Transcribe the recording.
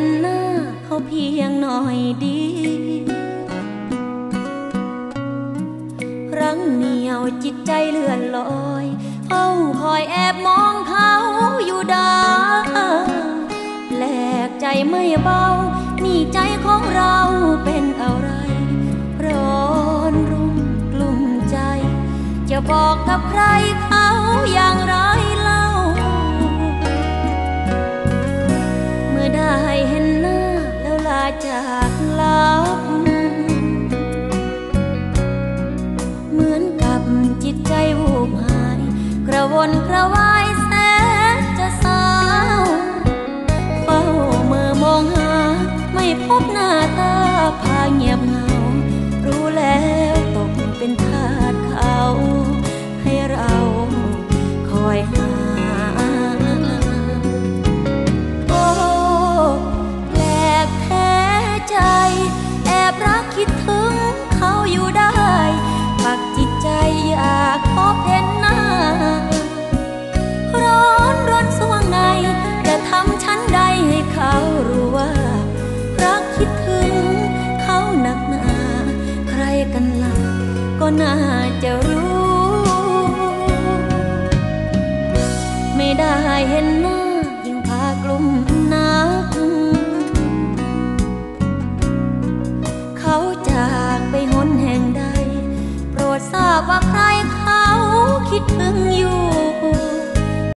นหน้าเขาเพียงหน่อยดี รังเหนียวจิตใจเลื่อนลอยเฝ้าคอยแอบมองเขาอยู่ดาแปลกใจไม่เบา นี่ใจของเราเป็นอะไรร้อนรุ่มกลุ่มใจ จะบอกกับใครเขาอย่างไร จากลับ เหมือนกับจิตใจวูบหาย กระวนกระวายแสนจะเศร้าเฝ้าเมื่อมองหา ไม่พบหน้าตาพาเงียบเหงา รู้แล้ว นักหนาใครกันล่ะก็น่าจะรู้ ไม่ได้เห็นหน้ายิ่งพากลุ่มนัก เขาจากไปหนแห่งใด โปรดทราบว่าใครเขาคิดถึงอยู่